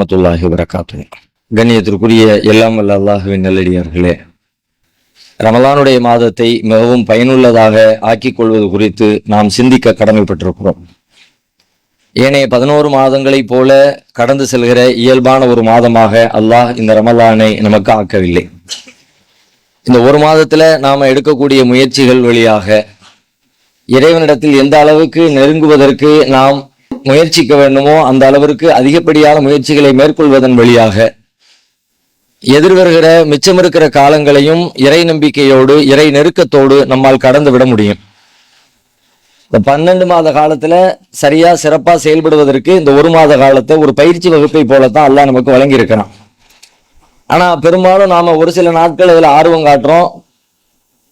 ரஹ்மத்துல்லாஹி வரகாத்து கண்ணியத்திற்குரிய எல்லாம் வல்ல அல்லாஹுவின் நல்லடியார்களே ரமலானுடைய மாதத்தை மிகவும் பயனுள்ளதாக ஆக்கிக் கொள்வது குறித்து நாம் சிந்திக்க கடமைப்பட்டிருக்கிறோம். ஏனைய பதினோரு மாதங்களைப் போல கடந்து செல்கிற இயல்பான ஒரு மாதமாக அல்லாஹ் இந்த ரமலானை நமக்கு ஆக்கவில்லை. இந்த ஒரு மாதத்துல நாம எடுக்கக்கூடிய முயற்சிகள் வழியாக இறைவனிடத்தில் எந்த அளவுக்கு நெருங்குவதற்கு நாம் முயற்சிக்க வேண்டுமோ அந்த அளவிற்கு அதிகப்படியான முயற்சிகளை மேற்கொள்வதன் வழியாக எதிர்வருகிற மிச்சம் இருக்கிற காலங்களையும் இறை நம்பிக்கையோடு இறை நெருக்கத்தோடு நம்மால் கடந்து விட முடியும். இந்த பன்னெண்டு மாத காலத்துல சரியா சிறப்பா செயல்படுவதற்கு இந்த ஒரு மாத காலத்தை ஒரு பயிற்சி வகுப்பை போலத்தான் அல்லா நமக்கு வழங்கி இருக்கிறான் ஆனா பெரும்பாலும் நாம ஒரு சில நாட்கள் இதுல ஆர்வம் காட்டுறோம்.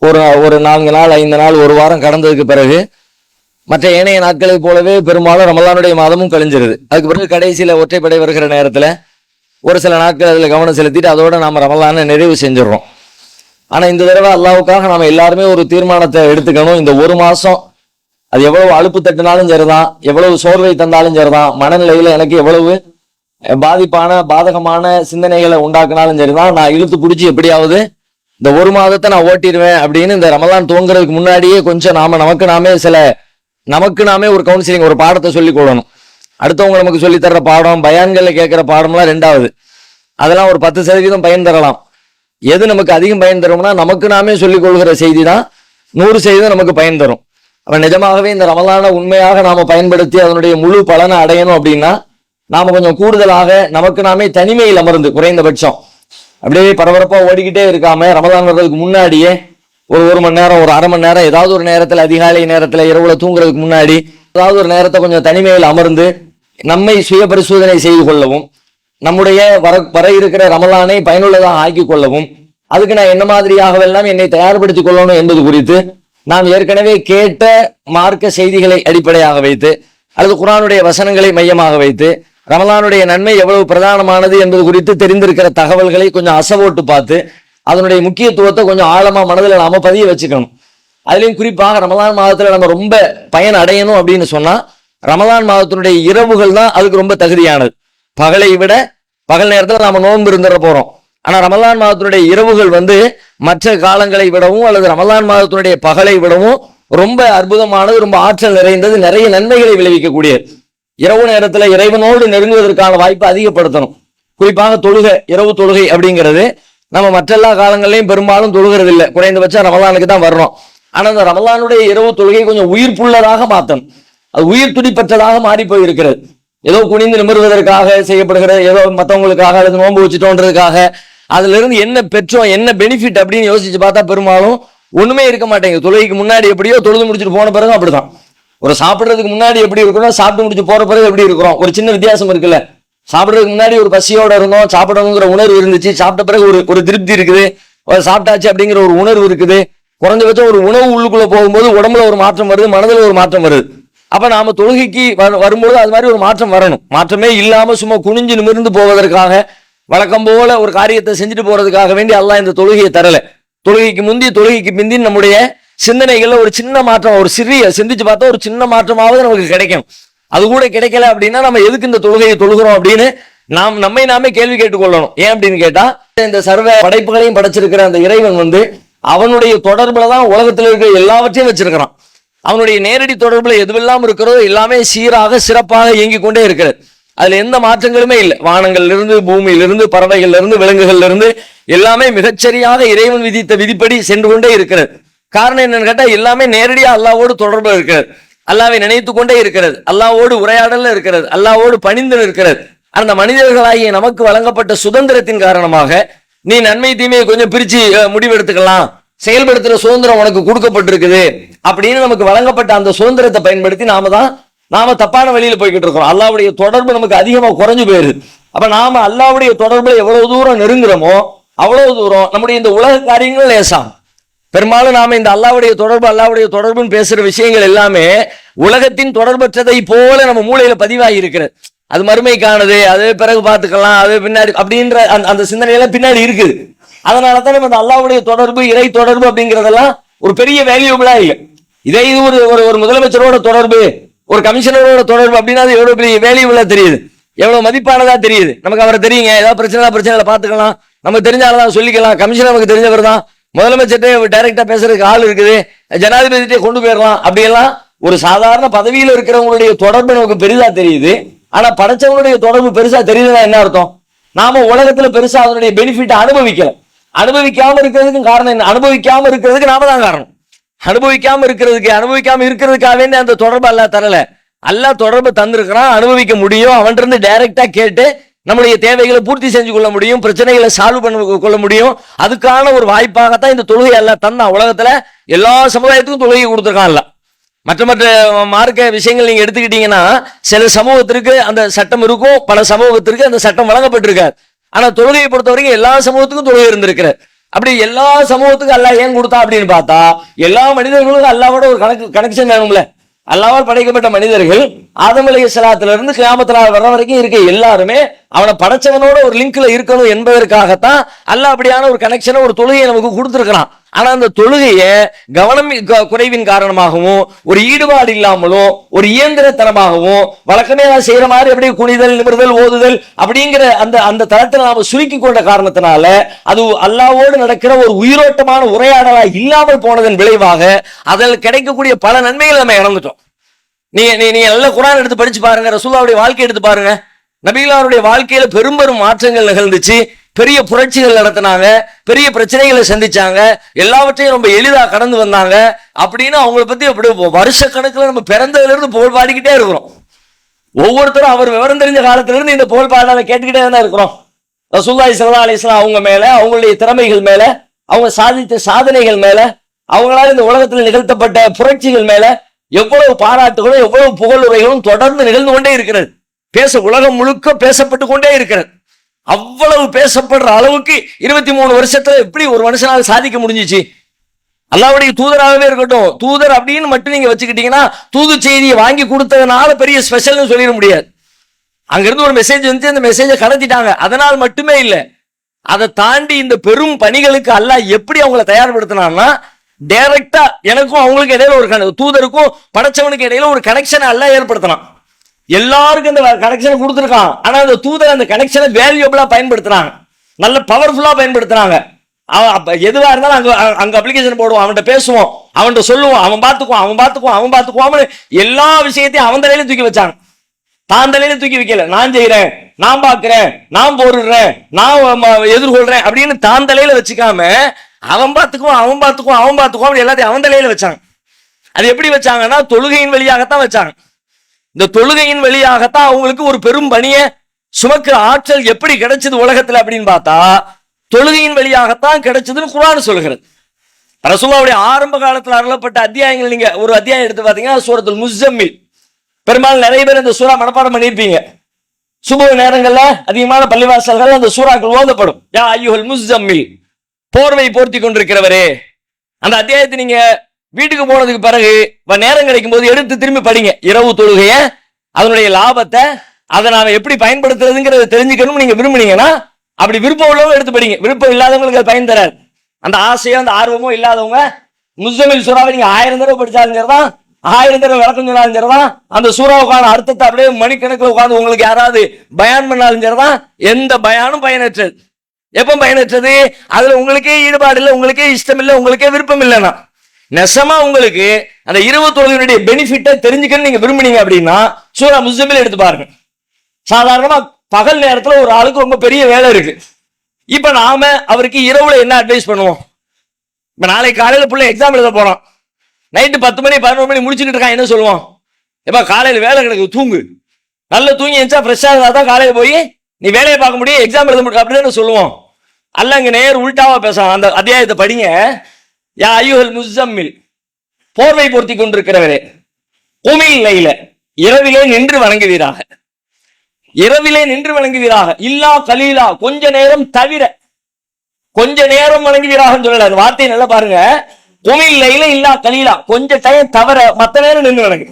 ஒரு ஒரு நான்கு நாள் ஐந்து நாள் ஒரு வாரம் கடந்ததுக்கு பிறகு மற்ற ஏனைய நாட்களைப் போலவே பெரும்பாலும் ரமலானுடைய மாதமும் கழிஞ்சிருது. அதுக்கு பிறகு கடைசியில ஒற்றைப்படை வருகிற நேரத்துல ஒரு சில நாட்கள் அதில் கவனம் செலுத்திட்டு அதோட நாம ரமலானை நிறைவு செஞ்சிடறோம். ஆனா இந்த தடவை அல்லாவுக்காக நாம எல்லாருமே ஒரு தீர்மானத்தை எடுத்துக்கணும். இந்த ஒரு மாசம் அது எவ்வளவு அலுப்பு தட்டினாலும் சரிதான் எவ்வளவு சோர்வை தந்தாலும் சரிதான் மனநிலையில எனக்கு எவ்வளவு பாதிப்பான பாதகமான சிந்தனைகளை உண்டாக்குனாலும் சரிதான் நான் இழுத்து பிடிச்சி எப்படியாவது இந்த ஒரு மாதத்தை நான் ஓட்டிடுவேன் அப்படின்னு இந்த ரமலான் துவங்குறதுக்கு முன்னாடியே கொஞ்சம் நாம நமக்கு நாமே சில நமக்கு நாமே ஒரு கவுன்சிலிங் ஒரு பாடத்தை சொல்லிக் கொள்ளணும் அடுத்தவங்க நமக்கு சொல்லித் தர்ற பாடம் பயான்களில் கேட்குற பாடம்லாம் ரெண்டாவது. அதெல்லாம் ஒரு பத்து சதவீதம் பயன் தரலாம். எது நமக்கு அதிகம் பயன் தரும்னா நமக்கு நாமே சொல்லிக் கொள்கிற செய்தி தான் நூறு சதவீதம் நமக்கு பயன் தரும். அப்போ நிஜமாகவே இந்த ரமலான உண்மையாக நாம் பயன்படுத்தி அதனுடைய முழு பலனை அடையணும் அப்படின்னா நாம் கொஞ்சம் கூடுதலாக நமக்கு நாமே தனிமையில் அமர்ந்து குறைந்தபட்சம். அப்படியே பரபரப்பாக ஓடிக்கிட்டே இருக்காம ரமலான் வர்றதுக்கு முன்னாடியே ஒரு ஒரு மணி நேரம் ஒரு அரை மணி நேரம் ஏதாவது ஒரு நேரத்தில் அதிகாலை நேரத்தில் இரவுல தூங்குறதுக்கு முன்னாடி ஏதாவது ஒரு நேரத்தை கொஞ்சம் தனிமையில் அமர்ந்து நம்மை சுய பரிசோதனை செய்து கொள்ளவும் நம்முடைய வர வர இருக்கிற ரமலானை பயனுள்ளதாக ஆக்கி கொள்ளவும் அதுக்கு நான் என்ன மாதிரியாகவெல்லாம் என்னை தயார்படுத்திக் கொள்ளணும் என்பது குறித்து நாம் ஏற்கனவே கேட்ட மார்க்க செய்திகளை அடிப்படையாக வைத்து அல்லது குரானுடைய வசனங்களை மையமாக வைத்து ரமலானுடைய நன்மை எவ்வளவு பிரதானமானது என்பது குறித்து தெரிந்திருக்கிற தகவல்களை கொஞ்சம் அசவோட்டு பார்த்து அதனுடைய முக்கியத்துவத்தை கொஞ்சம் ஆழமா மனதில் நாம பதிய வச்சுக்கணும். அதுலேயும் குறிப்பாக ரமலான் மாதத்துல நம்ம ரொம்ப பயன் அடையணும் அப்படின்னு சொன்னா ரமலான் மாதத்தினுடைய இரவுகள் தான் அதுக்கு ரொம்ப தகுதியானது. பகலை விட பகல் நேரத்தில் நாம நோன்பு இருந்துட போறோம். ஆனா ரமலான் மாதத்தினுடைய இரவுகள் வந்து மற்ற காலங்களை விடவும் அல்லது ரமலான் மாதத்தினுடைய பகலை விடவும் ரொம்ப அற்புதமானது ரொம்ப ஆற்றல் நிறைந்தது நிறைய நன்மைகளை விளைவிக்கக்கூடியது. இரவு நேரத்துல இறைவனோடு நெருங்குவதற்கான வாய்ப்பை அதிகப்படுத்தணும். குறிப்பாக தொழுகை இரவு தொழுகை அப்படிங்கிறது நம்ம மற்றெல்லா காலங்களிலையும் பெரும்பாலும் தொழுகிறது இல்லை குறைந்தபட்சம் ரமலானுக்கு தான் வர்றோம் ஆனா அந்த ரமலானுடைய இரவு தொழுகை கொஞ்சம் உயிர்ப்புள்ளதாக மாத்தணும். அது உயிர் துடிப்பற்றதாக மாறி போயிருக்கிறது. ஏதோ குனிந்து நிமிர்வதற்காக செய்யப்படுகிற ஏதோ மற்றவங்களுக்காக அல்லது நோன்பு வச்சுட்டோன்றதுக்காக அதுல இருந்து என்ன பெற்றோம் என்ன பெனிஃபிட் அப்படின்னு யோசிச்சு பார்த்தா பெரும்பாலும் ஒண்ணுமே இருக்க மாட்டேங்குது. தொழுகைக்கு முன்னாடி எப்படியோ தொழுது முடிச்சுட்டு போன பிறகு அப்படிதான். ஒரு சாப்பிட்றதுக்கு முன்னாடி எப்படி இருக்கணும் சாப்பிட்டு முடிச்சு போற பிறகு எப்படி இருக்கிறோம்? ஒரு சின்ன வித்தியாசம் இருக்குல்ல. சாப்பிட்றதுக்கு முன்னாடி ஒரு பசியோட இருந்தோம் சாப்பிடணுங்கிற உணர்வு இருந்துச்சு. சாப்பிட்ட பிறகு ஒரு ஒரு திருப்தி இருக்குது. சாப்பிட்டாச்சு அப்படிங்கிற ஒரு உணர்வு இருக்குது. குறைஞ்சபட்சம் ஒரு உணவு உள்ளுக்குள்ள போகும்போது உடம்புல ஒரு மாற்றம் வருது மனதில் ஒரு மாற்றம் வருது. அப்ப நாம தொழுகைக்கு வரும்போது அது மாதிரி ஒரு மாற்றம் வரணும். மாற்றமே இல்லாம சும்மா குனிஞ்சு நிமிர்ந்து போவதற்காக வழக்கம் போல ஒரு காரியத்தை செஞ்சுட்டு போறதுக்காக வேண்டி அல்லாஹ் இந்த தொழுகையை தரல. தொழுகைக்கு முந்தி தொழுகைக்கு பிந்தி நம்முடைய சிந்தனைகள்ல ஒரு சின்ன மாற்றம் ஒரு சிறிய சிந்திச்சு பார்த்தா ஒரு சின்ன மாற்றமாவது நமக்கு கிடைக்கும் அது கூட கிடைக்கல அப்படின்னா நம்ம எதுக்கு இந்த தொழுகையை தொழுகிறோம் அப்படின்னு நாம் நம்மை நாமே கேள்வி கேட்டுக்கொள்ளணும். ஏன் அப்படின்னு கேட்டா இந்த சர்வ படைப்புகளையும் படைச்சிருக்கிற அந்த இறைவன் வந்து அவனுடைய தொடர்புல தான் உலகத்தில் இருக்கிற எல்லாவற்றையும் வச்சிருக்கிறான். அவனுடைய நேரடி தொடர்புல எதுவெல்லாம் இருக்கிறதோ எல்லாமே சீராக சிறப்பாக இயங்கிக் கொண்டே இருக்கிறது. அதுல எந்த மாற்றங்களுமே இல்லை. வானங்கள்ல இருந்து பூமியிலிருந்து பறவைகள்ல இருந்து விலங்குகள்ல இருந்து எல்லாமே மிகச்சரியாக இறைவன் விதித்த விதிப்படி சென்று கொண்டே இருக்கிறது. காரணம் என்னன்னு கேட்டா எல்லாமே நேரடியா அல்லாவோடு தொடர்பு இருக்கிறது. அல்லாவை நினைத்து கொண்டே இருக்கிறது. அல்லாவோடு உரையாடல இருக்கிறது. அல்லாவோடு பணிந்து இருக்கிறது. அந்த மனிதர்களாகிய நமக்கு வழங்கப்பட்ட சுதந்திரத்தின் காரணமாக நீ நன்மை தீமையை கொஞ்சம் பிரிச்சு முடிவெடுத்துக்கலாம். செயல்படுத்துற சுதந்திரம் உனக்கு கொடுக்கப்பட்டிருக்குது. அப்படின்னு நமக்கு வழங்கப்பட்ட அந்த சுதந்திரத்தை பயன்படுத்தி நாம தான் நாம தப்பான வழியில போய்கிட்டு இருக்கோம் அல்லாவுடைய தொடர்பு நமக்கு அதிகமா குறைஞ்சு போயிருது. அப்ப நாம அல்லாவுடைய தொடர்புல எவ்வளவு தூரம் நெருங்குறோமோ அவ்வளவு தூரம் நம்முடைய இந்த உலக காரியங்கள் லேசாம் பெரும்பாலும் நாம இந்த அல்லாவுடைய தொடர்பு அல்லாவுடைய தொடர்புன்னு பேசுற விஷயங்கள் எல்லாமே உலகத்தின் தொடர்பற்றதை போல நம்ம மூளையில பதிவாகி இருக்கிறது. அது மறுமைக்கானது அது பிறகு பார்த்துக்கலாம் அது பின்னாடி அப்படின்ற அந்த அந்த சிந்தனையெல்லாம் பின்னாடி இருக்குது. அதனால தான் நம்ம இந்த அல்லாவுடைய தொடர்பு இறை தொடர்பு அப்படிங்கிறதெல்லாம் ஒரு பெரிய வேல்யூபிளா இல்லை. இதே இது ஒரு ஒரு ஒரு முதலமைச்சரோட தொடர்பு ஒரு கமிஷனரோட தொடர்பு அப்படின்னா அது எவ்வளவு பெரிய வேல்யூபிளா தெரியுது. எவ்வளவு மதிப்பானதா தெரியுது. நமக்கு அவரை தெரியுங்க ஏதாவது பிரச்சனை பிரச்சனை பார்த்துக்கலாம். நமக்கு தெரிஞ்சாலதான் சொல்லிக்கலாம். கமிஷனர் நமக்கு தெரிஞ்சவர் தான். முதலமைச்சர்கிட்ட டைரக்டா பேசுறதுக்கு ஆள் இருக்குது. ஜனாதிபதிட்டே கொண்டு போயிடலாம். அப்படியெல்லாம் ஒரு சாதாரண பதவியில் இருக்கிறவங்களுடைய தொடர்பு நமக்கு பெரிதா தெரியுது. ஆனா படைச்சவங்களுடைய தொடர்பு பெருசா தெரியுதுன்னா என்ன அர்த்தம்? நாம உலகத்துல பெருசா அதனுடைய பெனிஃபிட் அனுபவிக்கல. அனுபவிக்காம இருக்கிறதுக்கு காரணம் என்ன? அனுபவிக்காம இருக்கிறதுக்கு நாம தான் காரணம். அனுபவிக்காம இருக்கிறதுக்கு அனுபவிக்காம இருக்கிறதுக்காக வேண்டி அந்த தொடர்பு அல்ல தரல. அல்ல தொடர்பு தந்திருக்கிறான் அனுபவிக்க முடியும். அவன்கிட்ட இருந்து டைரக்டா கேட்டு நம்முடைய தேவைகளை பூர்த்தி செஞ்சு கொள்ள முடியும் பிரச்சனைகளை சால்வ் பண்ண கொள்ள முடியும். அதுக்கான ஒரு வாய்ப்பாகத்தான் இந்த தொழுகை எல்லாம் தந்தான் உலகத்துல எல்லா சமுதாயத்துக்கும் தொழுகை கொடுத்துருக்கான் மற்ற மற்ற மார்க்க விஷயங்கள் நீங்க எடுத்துக்கிட்டீங்கன்னா சில சமூகத்திற்கு அந்த சட்டம் இருக்கும் பல சமூகத்திற்கு அந்த சட்டம் வழங்கப்பட்டிருக்காரு ஆனா தொழுகையை பொறுத்த வரைக்கும் எல்லா சமூகத்துக்கும் தொழுகை இருந்திருக்கிறார் அப்படி எல்லா சமூகத்துக்கும் அல்லாஹ் ஏன் கொடுத்தா அப்படின்னு பார்த்தா எல்லா மனிதர்களுக்கும் அல்லாவோட ஒரு கணக்கு கனெக்ஷன் வேணும்ல. அல்லாவால் படைக்கப்பட்ட மனிதர்கள் ஆதம் அலைஹிஸ்ஸலாத்துல இருந்து கியாமத்துல வர வரைக்கும் இருக்க எல்லாருமே அவனை படைச்சவனோட ஒரு லிங்க்ல இருக்கணும் என்பதற்காகத்தான் அல்ல அப்படியான ஒரு கனெக்ஷனை ஒரு தொழுகையை நமக்கு கொடுத்துருக்கலாம் ஆனா அந்த தொழுகையை கவனம் குறைவின் காரணமாகவும் ஒரு ஈடுபாடு இல்லாமலும் ஒரு இயந்திரத்தனமாகவும் வழக்கமே நான் செய்யற மாதிரி அப்படியே குனிதல் நிமிர்தல் ஓதுதல் அப்படிங்கிற அந்த அந்த தளத்தை நாம சுருக்கி கொண்ட காரணத்தினால அது அல்லாவோடு நடக்கிற ஒரு உயிரோட்டமான உரையாடலா இல்லாமல் போனதன் விளைவாக அதில் கிடைக்கக்கூடிய பல நன்மைகளை நம்ம இழந்துட்டோம். நீங்க நீ நீங்க நல்ல குரான் எடுத்து படிச்சு பாருங்க ரசூலாவுடைய வாழ்க்கை எடுத்து பாருங்க. நபிகளாருடைய வாழ்க்கையில பெரும் பெரும் மாற்றங்கள் நிகழ்ந்துச்சு. பெரிய புரட்சிகள் நடத்தினாங்க. பெரிய பிரச்சனைகளை சந்திச்சாங்க. எல்லாவற்றையும் ரொம்ப எளிதா கடந்து வந்தாங்க. அப்படின்னு அவங்கள பத்தி அப்படி வருஷ கணக்குல நம்ம பிறந்ததுல இருந்து புகழ் பாடிக்கிட்டே இருக்கிறோம். ஒவ்வொருத்தரும் அவர் விவரம் தெரிஞ்ச காலத்துல இருந்து இந்த புகழ் பாடலை கேட்டுக்கிட்டே தான் இருக்கிறோம். ரசூல்லாய் சல்லா அலிஸ்லாம் அவங்க மேல அவங்களுடைய திறமைகள் மேல அவங்க சாதித்த சாதனைகள் மேல அவங்களால இந்த உலகத்தில் நிகழ்த்தப்பட்ட புரட்சிகள் மேல எவ்வளவு பாராட்டுகளும் எவ்வளவு புகழுரைகளும் தொடர்ந்து நிகழ்ந்து கொண்டே இருக்கிறது. பேச உலகம் முழுக்க பேசப்பட்டு கொண்டே இருக்கிறது. அவ்வளவு பேசப்படுற அளவுக்கு இருபத்தி மூணு வருஷத்துல எப்படி ஒரு மனுஷனால் சாதிக்க முடிஞ்சிச்சு? அல்லாவுடைய தூதராகவே இருக்கட்டும் தூதர் அப்படின்னு மட்டும் நீங்க வச்சுக்கிட்டீங்கன்னா தூது செய்தியை வாங்கி கொடுத்ததுனால பெரிய ஸ்பெஷல்னு சொல்லிட முடியாது. அங்கிருந்து ஒரு மெசேஜ் வந்து அந்த மெசேஜை கடத்திட்டாங்க. அதனால் மட்டுமே இல்லை அதை தாண்டி இந்த பெரும் பணிகளுக்கு அல்லாஹ் எப்படி அவங்கள தயார்படுத்தினான்னா டைரக்டா எனக்கும் அவங்களுக்கு இடையில ஒரு தூதருக்கும் படைச்சவனுக்கு இடையில ஒரு கனெக்ஷனை அல்ல ஏற்படுத்தினான். எல்லாருக்கும் இந்த கனெக்ஷனை கொடுத்துருக்கான். ஆனால் அந்த தூதர் அந்த கனெக்ஷனை வேல்யூபிளாக பயன்படுத்துகிறாங்க நல்ல பவர்ஃபுல்லாக பயன்படுத்துகிறாங்க அவன் அப்போ எதுவாக இருந்தாலும் அங்கே அங்கே அப்ளிகேஷன் போடுவோம் அவன்கிட்ட பேசுவோம். அவன்கிட்ட சொல்லுவோம். அவன் பார்த்துக்குவான் அவன் பார்த்துக்குவான் அவன் பார்த்துக்குவான் எல்லா விஷயத்தையும் அவன் தலையில தூக்கி வச்சாங்க. தான் தலையில தூக்கி வைக்கல. நான் செய்கிறேன் நான் பார்க்குறேன் நான் போடுறேன் நான் எதிர்கொள்கிறேன் அப்படின்னு தான் தலையில வச்சுக்காம அவன் பார்த்துக்குவான் அவன் பார்த்துக்குவான் அவன் பார்த்துக்குவான் அப்படி எல்லாத்தையும் அவன் தலையில வச்சாங்க. அது எப்படி வச்சாங்கன்னா தொழுகையின் வழியாகத்தான் வச்சாங்க. இந்த தொழுகையின் வழியாகத்தான் அவங்களுக்கு ஒரு பெரும் பணியை சுமக்கிற ஆற்றல் எப்படி கிடைச்சது உலகத்துல அப்படின்னு பார்த்தா தொழுகையின் வழியாகத்தான் கிடைச்சதுன்னு குரான் சொல்கிறது ரசூலுல்லாவுடைய ஆரம்ப காலத்தில் அருளப்பட்ட அத்தியாயங்கள் நீங்க ஒரு அத்தியாயம் எடுத்து பார்த்தீங்கன்னா சூரத்துல் முஸ்ஸம்மில். பெரும்பாலும் நிறைய பேர் இந்த சூறா மனப்பாடம் பண்ணியிருப்பீங்க. சுப நேரங்கள்ல அதிகமான பள்ளிவாசல்கள் அந்த சூறாக்கள் ஓதப்படும். யா ஐயுஹல் முஸ்ஸம்மில். போர்வை போர்த்தி கொண்டிருக்கிறவரே. அந்த அத்தியாயத்தை நீங்க வீட்டுக்கு போனதுக்கு பிறகு நேரம் கிடைக்கும் போது எடுத்து திரும்பி படிங்க. இரவு தொழுகைய அதனுடைய லாபத்தை அதை நாம எப்படி பயன்படுத்துறதுங்கிறத தெரிஞ்சுக்கணும்னு நீங்க விரும்புனீங்கன்னா அப்படி விருப்பம் உள்ளவங்க எடுத்து படிங்க. விருப்பம் இல்லாதவங்களுக்கு அது பயன் தராது. அந்த ஆசையோ அந்த ஆர்வமோ இல்லாதவங்க முஸ்லிமில் சூறாவை நீங்க ஆயிரம் தடவை படிச்சாலும் சரிதான் ஆயிரம் தடவை விளக்கம் சொன்னாலும் சரிதான் அந்த சூறாவுக்கான அர்த்தத்தை அப்படியே மணிக்கணக்கில் உட்காந்து உங்களுக்கு யாராவது பயான் பண்ணாலும் சரிதான் எந்த பயானும் பயனற்றது. எப்ப பயனற்றது? அதுல உங்களுக்கே ஈடுபாடு இல்லை உங்களுக்கே இஷ்டம் இல்லை உங்களுக்கே விருப்பம் இல்லைன்னா. நெசமா உங்களுக்கு அந்த இரவு தொழுகையினுடைய பெனிஃபிட்டை தெரிஞ்சுக்கணும்னு நீங்க விரும்புனீங்க அப்படின்னா சூரா முஸ்லிமில் எடுத்து பாருங்க. சாதாரணமா பகல் நேரத்துல ஒரு ஆளுக்கு ரொம்ப பெரிய வேலை இருக்கு. இப்ப நாம அவருக்கு இரவுல என்ன அட்வைஸ் பண்ணுவோம்? இப்ப நாளைக்கு காலையில பிள்ளை எக்ஸாம் எழுத போறோம் நைட்டு பத்து மணி பதினோரு மணி முடிச்சுட்டு இருக்கான் என்ன சொல்லுவோம் எப்ப காலையில வேலை கிடக்கு தூங்கு. நல்ல தூங்கி எழுந்தா ஃப்ரெஷ்ஷாக இருந்தா தான் காலையில போய் நீ வேலையை பார்க்க முடியும் எக்ஸாம் எழுத முடியும் அப்படின்னு சொல்லுவோம். அல்ல இங்க நேர் உள்டாவா பேசலாம். அந்த அத்தியாயத்தை படிங்க. யா ஐயுஹல் முஸ்ஸம்மில் போர்வை பொருத்தி கொண்டிருக்கிறவரே குமில் லைல இரவிலே நின்று வணங்குவீராக. இரவிலே நின்று வணங்குவீராக. இல்லா கலீலா கொஞ்ச நேரம் தவிர கொஞ்ச நேரம் வணங்குவீராக சொல்லல. அந்த வார்த்தையை நல்லா பாருங்க. குமில் லைல இல்லா கலீலா கொஞ்ச டைம் தவிர மத்த நேரம் நின்று வணங்கு.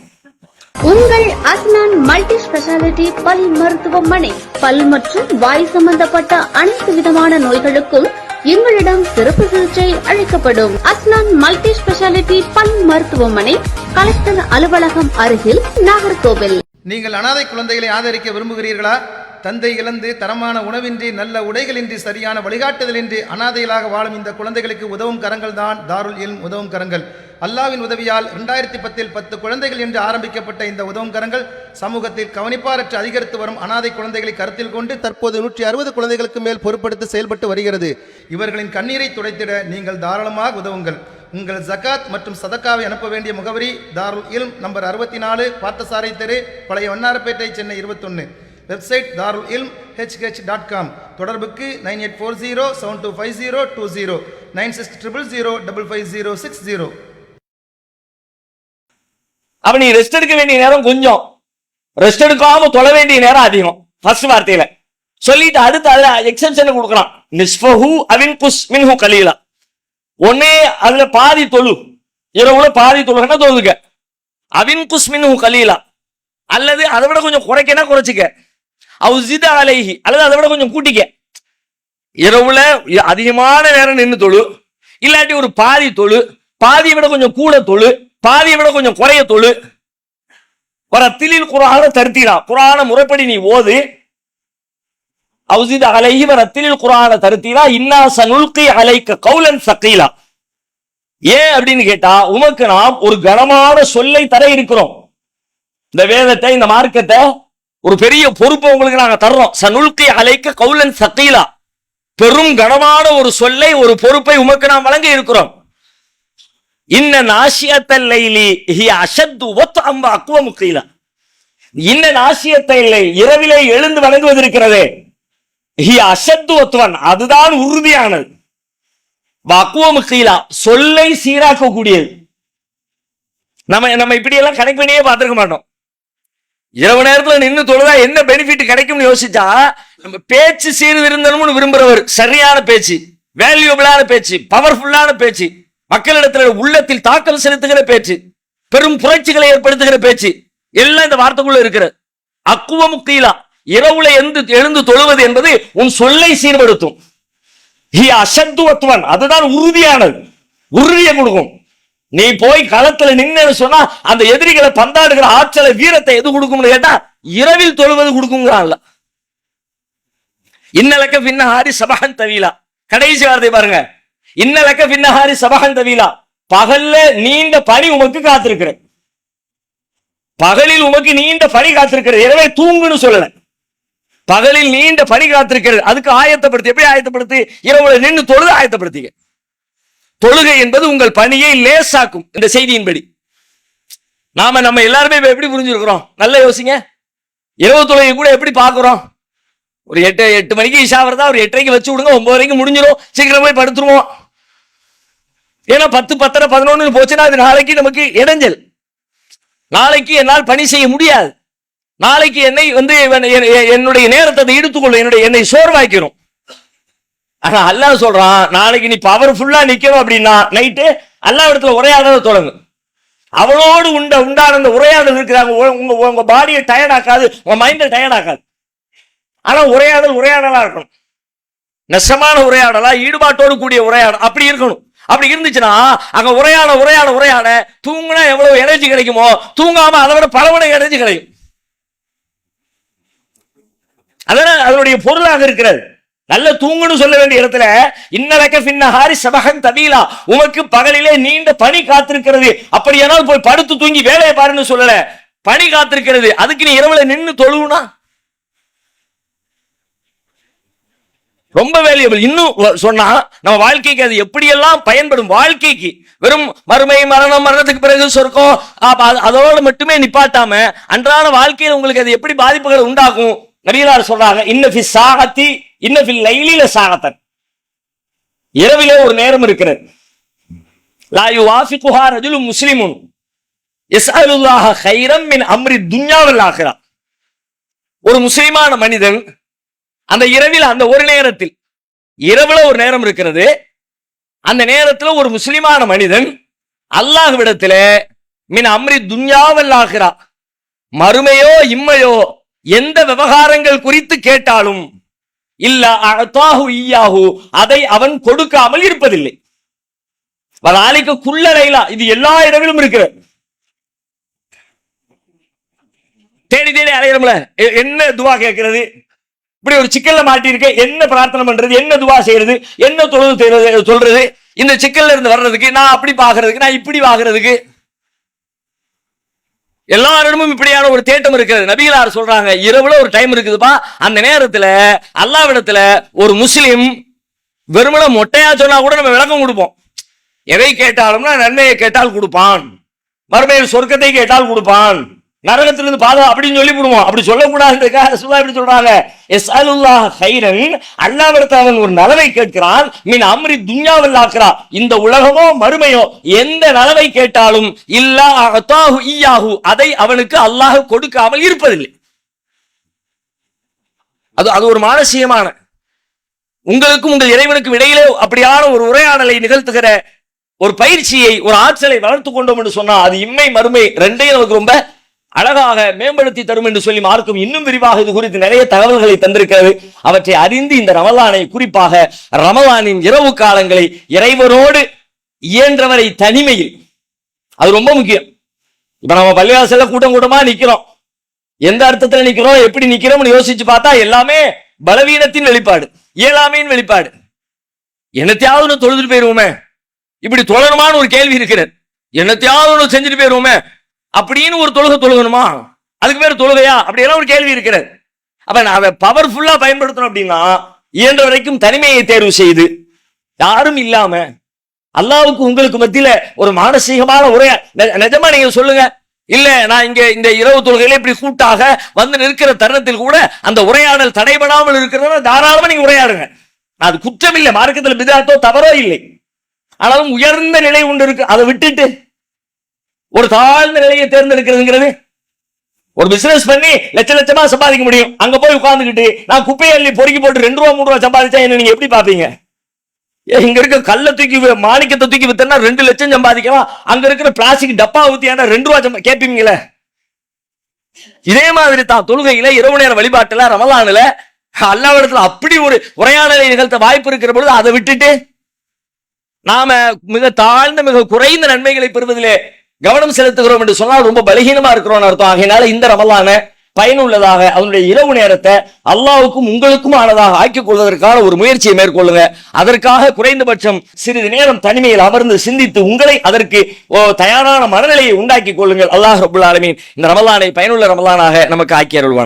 உங்கள் அஸ்னான் மல்டி ஸ்பெஷாலிட்டி பல் மருத்துவமனை பல் மற்றும் வாய் சம்பந்தப்பட்ட அனைத்து விதமான நோய்களுக்கும் எங்களிடம் சிறப்பு சிகிச்சை அளிக்கப்படும் அஸ்லான் மல்டி ஸ்பெஷாலிட்டி பல் மருத்துவமனை கலெக்டர் அலுவலகம் அருகில் நாகர்கோவில். நீங்கள் அனாதை குழந்தைகளை ஆதரிக்க விரும்புகிறீர்களா? தந்தை இழந்து தரமான உணவின்றி நல்ல உடைகளின்றி சரியான வழிகாட்டுதலின்றி அனாதைகளாக வாழும் இந்த குழந்தைகளுக்கு உதவும் கரங்கள் தான் தாருல் இல்ம் உதவும் கரங்கள். அல்லாவின் உதவியால் இரண்டாயிரத்தி பத்தில் பத்து குழந்தைகள் என்று ஆரம்பிக்கப்பட்ட இந்த உதவும் கரங்கள் சமூகத்தில் கவனிப்பாரற்று அதிகரித்து வரும் அனாதை குழந்தைகளை கருத்தில் கொண்டு தற்போது நூற்றி அறுபது குழந்தைகளுக்கு மேல் பொறுப்படுத்தி செயல்பட்டு வருகிறது. இவர்களின் கண்ணீரை துடைத்திட நீங்கள் தாராளமாக உதவுங்கள். உங்கள் ஜகாத் மற்றும் சதக்காவை அனுப்ப வேண்டிய முகவரி தாருல் இல்ம் நம்பர் அறுபத்தி நாலு பார்த்தசாரை தெரு பழைய வண்ணாரப்பேட்டை சென்னை இருபத்தொன்று website Darul Ilm HH dot com தொடர்புக்கு nine eight four zero seven two five zero two zero. Nine six triple zero double five zero six zero. அப்ப நீ ரெஸ்ட் எடுக்க வேண்டிய நேரம் கொஞ்சம். ரெஸ்ட் எடுக்காம தொழ வேண்டிய நேரம் அதிகம். ஃபர்ஸ்ட் வார்த்தையில. சொல்லிட்டு அடுத்து அதுல எக்ஸெப்ஷன் கொடுக்குறான் நிஸ்ஃபஹு அவின் குஸ் மின்ஹு கலீலா ஒன்னே அதுல பாதி தொழு. இரவுல பாதி தொழுகனா தொழுதுக்க அவின் குஸ் மின்ஹு கலீலா அல்லது அதை விட கொஞ்சம் குறைக்கனா குறைச்சிக்க. அவுசித அலைஹி. அல்லது அதை விட கொஞ்சம் கூட்டிக்க. இரவுல அதிகமான நேரம் நின்று தொழு. இல்லாட்டி ஒரு பாதி தொழு. பாதியை விட கொஞ்சம் கூட தொழு. பாதியை விட கொஞ்சம் குறைய தொழு. வர திலில் குரான தருத்தினா குரான முறைப்படி நீ ஓது. அவுசித அலைஹி வரத்திலில் குரான தருத்தினா இன்னா சனுல்கி அலைக்க கௌலன் சக்கீலா ஏன் அப்படின்னு கேட்டா உமக்கு நாம் ஒரு கனமான சொல்லை தர இருக்கிறோம். இந்த வேதத்தை இந்த மார்க்கத்தை ஒரு பெரிய பொறுப்பை உங்களுக்கு நாங்க தர்றோம். சனுல்கி அலைக்க கவுலன் சத்தீலா பெரும் கனமான ஒரு சொல்லை ஒரு பொறுப்பை உமக்கு நாம் வழங்க இருக்கிறோம். இன்ன நாசியத்தை லைலி ஹி அஷத்து ஒத்து அம்ப அக்குவ முக்கீலா இன்ன நாசியத்தை இல்லை இரவிலே எழுந்து வழங்குவதிருக்கிறதே ஹி அசத்து ஒத்துவன் அதுதான் உறுதியானது. அக்குவ முக்கீலா சொல்லை சீராக்கக்கூடியது. நம்ம நம்ம இப்படி எல்லாம் கணக்கு பண்ணியே பார்த்துருக்க மாட்டோம். இரவு நேரத்துல நின்று தொழுதா என்ன பெனிஃபிட் கிடைக்கும்னு யோசிச்சா நம்ம பேச்சு சீர்திருந்தணும்னு விரும்புறவர் சரியான பேச்சு வேல்யூபிளான பேச்சு பவர்ஃபுல்லான பேச்சு மக்களிடத்துல உள்ளத்தில் தாக்கல் செலுத்துகிற பேச்சு பெரும் புரட்சிகளை ஏற்படுத்துகிற பேச்சு எல்லாம் இந்த வார்த்தைக்குள்ள இருக்கிறது. அக்குவ இரவுல எழுந்து எழுந்து தொழுவது என்பது உன் சொல்லை சீர்படுத்தும். ஹி அசத்துவத்துவன் அதுதான் உறுதியானது. உறுதியை கொடுக்கும். நீ போய் களத்துல நின்னு சொன்னா அந்த எதிரிகளை பந்தாடுகிற ஆற்றலை வீரத்தை எது கொடுக்கும்னு கேட்டா இரவில் தொழுவது கொடுக்குங்கிறான்ல இன்னலக்க பின்னஹாரி சபகன் தவீலா. கடைசி வார்த்தை பாருங்க. இன்னலக்க பின்னஹாரி சபகன் தவீலா. பகல்ல நீண்ட பனி உமக்கு காத்திருக்கிற பகலில் உமக்கு நீண்ட பனி காத்திருக்கிறது. எனவே தூங்குன்னு சொல்லல. பகலில் நீண்ட பனி காத்திருக்கிறது. அதுக்கு ஆயத்தப்படுத்தி எப்படி ஆயத்தப்படுத்தி? இரவுல நின்று தொழுது ஆயத்தப்படுத்திக்க. தொழுகை என்பது உங்கள் பணியை லேசாக்கும் இந்த செய்தியின்படி. நாம நம்ம எல்லாருமே இப்ப எப்படி புரிஞ்சிருக்கிறோம்? நல்ல யோசிங்க. இரவு தொழுகை கூட எப்படி பாக்குறோம் ஒரு எட்டு எட்டு மணிக்கு இஷா வருதா ஒரு எட்டரைக்கு வச்சு விடுங்க ஒன்பது வரைக்கும் முடிஞ்சிடும் சீக்கிரம் போய் படுத்துருவோம். ஏன்னா பத்து பத்தரை பதினொன்னு போச்சுன்னா அது நாளைக்கு நமக்கு இடைஞ்சல். நாளைக்கு என்னால் பணி செய்ய முடியாது. நாளைக்கு என்னை வந்து என்னுடைய நேரத்தை அதை என்னுடைய என்னை சோர்வாக்கிறோம் ஆனா அல்லாஹ் சொல்றான் நாளைக்கு நீ பவர்ஃபுல்லா நிக்கணும் அப்படின்னா நைட்டு அல்லாஹ் இடத்துல உரையாடல தொடங்கு. அவளோடு உண்ட உண்டான அந்த உரையாடல் இருக்கிறாங்க. உங்க உங்க பாடியை டயர்ட் ஆக்காது உங்க மைண்டை டயர்ட் ஆக்காது. ஆனா உரையாடல் உரையாடலா இருக்கணும். நெசமான உரையாடலா ஈடுபாட்டோடு கூடிய உரையாடல் அப்படி இருக்கணும். அப்படி இருந்துச்சுன்னா அங்க உரையாட உரையாட உரையாட தூங்கினா எவ்வளவு எனர்ஜி கிடைக்குமோ தூங்காம அதை விட பல மடங்கு எனர்ஜி கிடைக்கும். அதனால அதனுடைய பொருளாக இருக்கிறது. நல்ல தூங்குன்னு சொல்ல வேண்டிய இடத்துல இன்னலக்க பின்னஹாரி சபகன் தபீலா. உமக்கு பகலிலே நீண்ட பனி காத்திருக்கிறது. அப்படியானால் போய் படுத்து தூங்கி வேலையை பாருன்னு சொல்லல. பனி காத்திருக்கிறது. அதுக்கு நீ இரவுல நின்னு தொழுவுனா? ரொம்ப வேல்யூபிள் இன்னும் சொன்னா நம்ம வாழ்க்கைக்கு அது எப்படியெல்லாம் பயன்படும்? வாழ்க்கைக்கு வெறும் மறுமை மரணம் மரணத்துக்கு பிறகு சொர்க்கம் அப்ப அதோட மட்டுமே நிப்பாட்டாம அன்றாட வாழ்க்கையில உங்களுக்கு அது எப்படி பாதிப்புகளை உண்டாகும்? நபிகளார் சொல்றாங்க இன்னஃபி சாகத்தி இன்னஃபி லைலில சாகத்தன் இரவிலே ஒரு நேரம் இருக்கிறது. லா யுவாஃபிகுஹா ரஜுலுன் முஸ்லிமுன் யஸ்அலுல்லாஹ ஹைரம் மின் அம்ரி துன்யாவில் ஆகிறா ஒரு முஸ்லிமான மனிதன் அந்த இரவில் அந்த ஒரு நேரத்தில் இரவுல ஒரு நேரம் இருக்கிறது. அந்த நேரத்தில் ஒரு முஸ்லிமான மனிதன் அல்லாஹ்விடத்துல மின் அம்ரி துன்யாவில் ஆகிறா மறுமையோ இம்மையோ எந்த விவகாரங்கள் குறித்து கேட்டாலும் இல்ல அத்தாஹு ஈயாஹு அதை அவன் கொடுக்காமல் இருப்பதில்லை. வதாலிக்கு குள்ளரைலா இது எல்லா இடங்களிலும் இருக்கிறது தேடி தேடி அலையிறோம்ல என்ன துவா கேட்கிறது? இப்படி ஒரு சிக்கல்ல மாட்டியிருக்க என்ன பிரார்த்தனை பண்றது? என்ன துவா செய்யறது? என்ன தொழுது சொல்றது? இந்த சிக்கல்ல இருந்து வர்றதுக்கு நான் அப்படி பாக்குறதுக்கு நான் இப்படி பாக்குறதுக்கு. எல்லாரிடமும் இப்படியான ஒரு தேட்டம் இருக்கிறது. நபிகளார் சொல்றாங்க இரவுல ஒரு டைம் இருக்குதுப்பா. அந்த நேரத்துல அல்லாவிடத்துல ஒரு முஸ்லீம் வெறுமன மொட்டையா சொன்னா கூட நம்ம விளக்கம் கொடுப்போம். எதை கேட்டாலும்னா நன்மையை கேட்டால் கொடுப்பான். மறுமையில் சொர்க்கத்தை கேட்டால் கொடுப்பான். நரகத்திலிருந்து பாதா அப்படின்னு சொல்லி விடுவோம் அப்படி சொல்லக்கூடாதுன்றதுக்காக ரசூலுல்லாஹ் இப்படி சொல்றாங்க. எஸ் அலுல்லாஹ் ஹைரன் அல்லாவிடத்தில் அவன் ஒரு நலவை கேட்கிறான். மீன் அம்ரி துன்யாவில் ஆக்கிறா. இந்த உலகமோ மறுமையோ எந்த நலவை கேட்டாலும் இல்லா அத்தாஹு ஈயாஹு அதை அவனுக்கு அல்லாஹ் கொடுக்காமல் இருப்பதில்லை. அது அது ஒரு மானசீகமான உங்களுக்கும் உங்கள் இறைவனுக்கும் இடையிலே அப்படியான ஒரு உரையாடலை நிகழ்த்துகிற ஒரு பயிற்சியை ஒரு ஆற்றலை வளர்த்து கொண்டோம் என்று சொன்னா அது இம்மை மறுமை ரெண்டையும் நமக்கு ரொம்ப அழகாக மேம்படுத்தி தரும் என்று சொல்லி மார்க்கும் இன்னும் விரிவாக இது குறித்து நிறைய தகவல்களை தந்திருக்கிறது. அவற்றை அறிந்து இந்த ரமலானை குறிப்பாக ரமலானின் இரவு காலங்களை இறைவரோடு இயன்றவரை தனிமையில். அது ரொம்ப முக்கியம். இப்ப நம்ம பள்ளிவாசல்ல கூட்டம் கூட்டமா நிக்கிறோம். எந்த அர்த்தத்துல நிக்கிறோம் எப்படி நிக்கிறோம்னு யோசிச்சு பார்த்தா எல்லாமே பலவீனத்தின் வெளிப்பாடு இயலாமையின் வெளிப்பாடு. என்னத்தையாவது ஒன்று தொழுதுட்டு போயிருவோமே. இப்படி தொழணுமான்னு ஒரு கேள்வி இருக்கிறது. என்னத்தையாவது ஒன்று செஞ்சுட்டு போயிருவோமே. அப்படின்னு ஒரு தொழுகை தொழுகணுமா? அதுக்கு பேர் தொழுகையா? அப்படியெல்லாம் ஒரு கேள்வி இருக்கிறது. அப்ப நான் பவர்ஃபுல்லா பயன்படுத்தணும் அப்படின்னா இயன்ற வரைக்கும் தனிமையை தேர்வு செய்து யாரும் இல்லாம அல்லாவுக்கு உங்களுக்கு மத்தியில ஒரு மானசீகமான உரைய நெ- நிஜமா நீங்க சொல்லுங்க. இல்ல நான் இங்க இந்த இரவு தொழுகையில இப்படி கூட்டாக வந்து நிற்கிற தருணத்தில் கூட அந்த உரையாடல் தடைபடாமல் இருக்கிறத தாராளமா நீங்க உரையாடுங்க. அது குற்றம் இல்லை மார்க்கத்தில் பிதாத்தோ தவறோ இல்லை. ஆனாலும் உயர்ந்த நிலை ஒன்று இருக்கு. அதை விட்டுட்டு ஒரு தாழ்ந்த நிலையை தேர்ந்தெடுக்கிறதுங்கிறது ஒரு பிசினஸ் பண்ணி லட்ச லட்சமா சம்பாதிக்க முடியும். அங்க போய் உட்காந்துக்கிட்டு நான் குப்பையை அள்ளி பொறுக்கி போட்டு ரெண்டு ரூபா மூணு ரூபா சம்பாதிச்சா என்ன நீங்க எப்படி பாப்பீங்க ஏ, இங்க இருக்க கல்ல தூக்கி மாணிக்கத்தை தூக்கி வித்தனா ரெண்டு லட்சம் சம்பாதிக்கலாம். அங்க இருக்கிற பிளாஸ்டிக் டப்பா ஊத்தி ஏன்டா ரெண்டு ரூபா சம்பா கேட்பீங்களே? இதே மாதிரி தான் தொழுகையில இரவு நேர வழிபாட்டுல ரமலானுல அல்லாவிடத்துல அப்படி ஒரு உரையாடலை நிகழ்த்த வாய்ப்பு இருக்கிற பொழுது அதை விட்டுட்டு நாம மிக தாழ்ந்த மிக குறைந்த நன்மைகளை பெறுவதிலே கவனம் செலுத்துகிறோம் என்று சொன்னால் ரொம்ப பலகீனமா இருக்கிறோம் அர்த்தம். ஆகையினால இந்த ரமலான பயனுள்ளதாக அதனுடைய இரவு நேரத்தை அல்லாவுக்கும் உங்களுக்கும் ஆனதாக ஆக்கிக் கொள்வதற்கான ஒரு முயற்சியை மேற்கொள்ளுங்க. அதற்காக குறைந்தபட்சம் சிறிது நேரம் தனிமையில் அமர்ந்து சிந்தித்து உங்களை அதற்கு ஓ, தயாரான மனநிலையை உண்டாக்கி கொள்ளுங்கள். அல்லாஹ் ரபுல் ஆலமீன் இந்த ரமலானை பயனுள்ள ரமலானாக நமக்கு ஆக்கி அருள்வான்